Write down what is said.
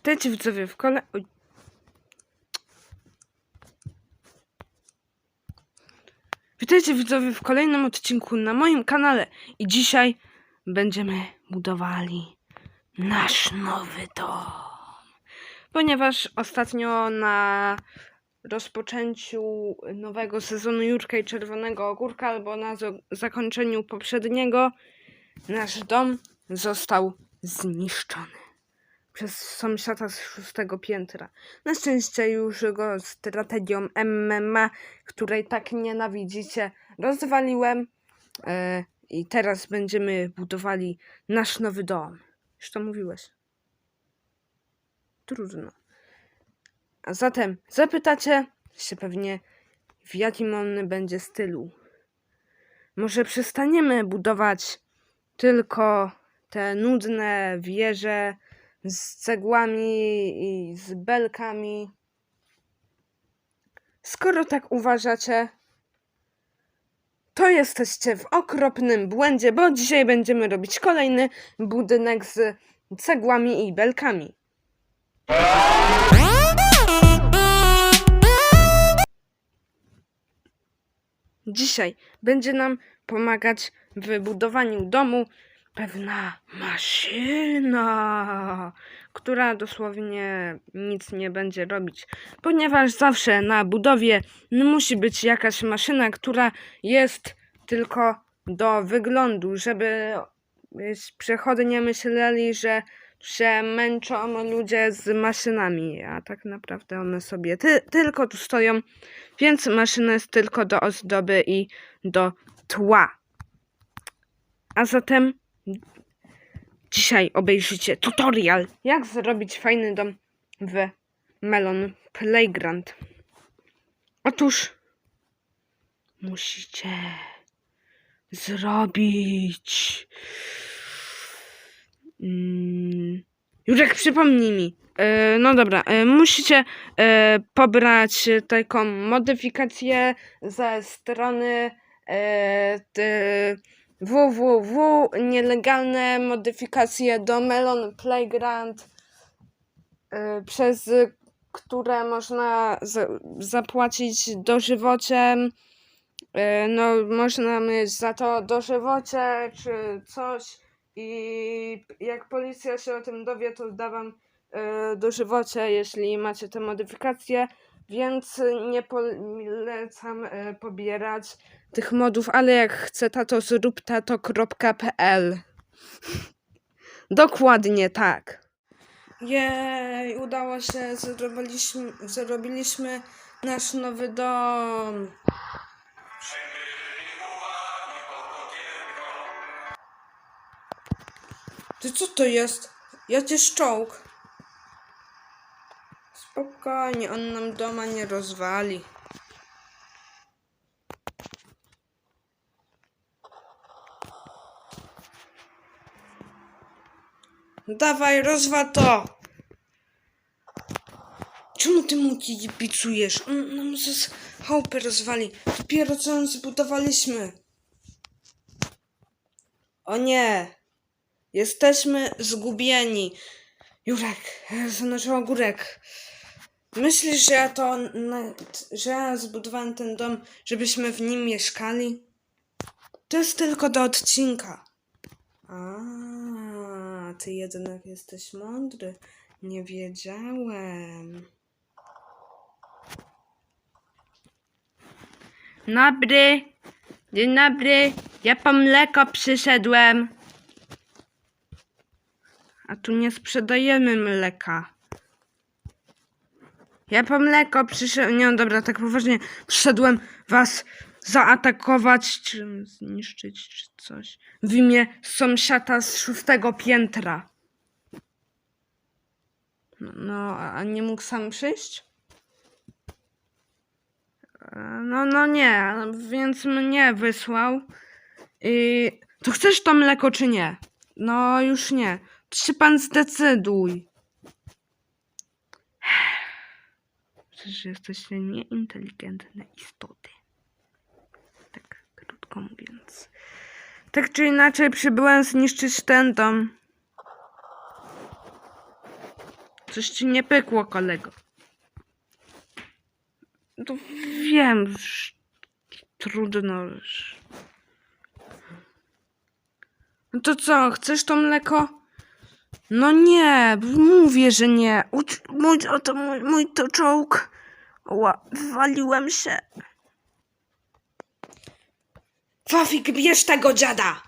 Witajcie widzowie w kole... Witajcie widzowie w kolejnym odcinku na moim kanale i dzisiaj będziemy budowali nasz nowy dom. Ponieważ ostatnio na rozpoczęciu nowego sezonu Jurka i Czerwonego Ogórka albo na zakończeniu poprzedniego nasz dom został zniszczony przez sąsiada z szóstego piętra. Na szczęście już go strategią MMA, której tak nienawidzicie, rozwaliłem. E, I teraz będziemy budowali nasz nowy dom. Już to mówiłeś. Trudno. A zatem zapytacie się pewnie, w jakim on będzie stylu. Może przestaniemy budować tylko te nudne wieże, z cegłami i z belkami. Skoro tak uważacie, to jesteście w okropnym błędzie, bo dzisiaj będziemy robić kolejny budynek z cegłami i belkami. Dzisiaj będzie nam pomagać w budowaniu domu pewna maszyna, która dosłownie nic nie będzie robić, ponieważ zawsze na budowie musi być jakaś maszyna, która jest tylko do wyglądu, żeby przechodnie myśleli, że się męczą ludzie z maszynami, a tak naprawdę one sobie ty tylko tu stoją, więc maszyna jest tylko do ozdoby i do tła. A zatem Dzisiaj obejrzycie tutorial, jak zrobić fajny dom w Melon Playground. Otóż musicie zrobić. Mm, Jurek, przypomnij mi. E, no dobra, e, musicie e, pobrać taką modyfikację ze strony www nielegalne modyfikacje do Melon Playground y, przez które można za- zapłacić dożywociem. Y, no można mieć za to dożywocie czy coś i jak policja się o tym dowie to da wam y, dożywocie jeśli macie te modyfikacje więc nie polecam pobierać tych modów, ale jak chce tato zrób tato.pl Dokładnie tak. Jej, udało się, zrobiliśmy, zrobiliśmy nasz nowy dom. Ty co to jest? Jakiś czołg. Spokojnie, on nam doma nie rozwali. Dawaj, rozwa to! Czemu ty mu kibicujesz? On nam z chałupy rozwali. Dopiero co ją zbudowaliśmy. O nie! Jesteśmy zgubieni. Jurek, znaczy ogórek. Myślisz, że ja to, że ja zbudowałem ten dom, żebyśmy w nim mieszkali? To jest tylko do odcinka. A, ty jednak jesteś mądry. Nie wiedziałem. Dobry. Dzień dobry. Ja po mleko przyszedłem. A tu nie sprzedajemy mleka. Ja po mleko przyszedłem. Nie, no dobra, tak poważnie. Przyszedłem was zaatakować, czy zniszczyć, czy coś. W imię sąsiada z szóstego piętra. No, a nie mógł sam przyjść? No, no nie, więc mnie wysłał. I to chcesz to mleko, czy nie? No, już nie. To się pan zdecyduj. Przecież jesteście nieinteligentne istoty. Mówiąc. Tak czy inaczej przybyłem zniszczyć ten dom. Coś ci nie pykło, kolego. To wiem, już trudno już. No to co, chcesz to mleko? No nie, mówię, że nie. Uć, mój, oto mój, mój to czołg. Ła, wywaliłem się. Fafik, bierz tego dziada!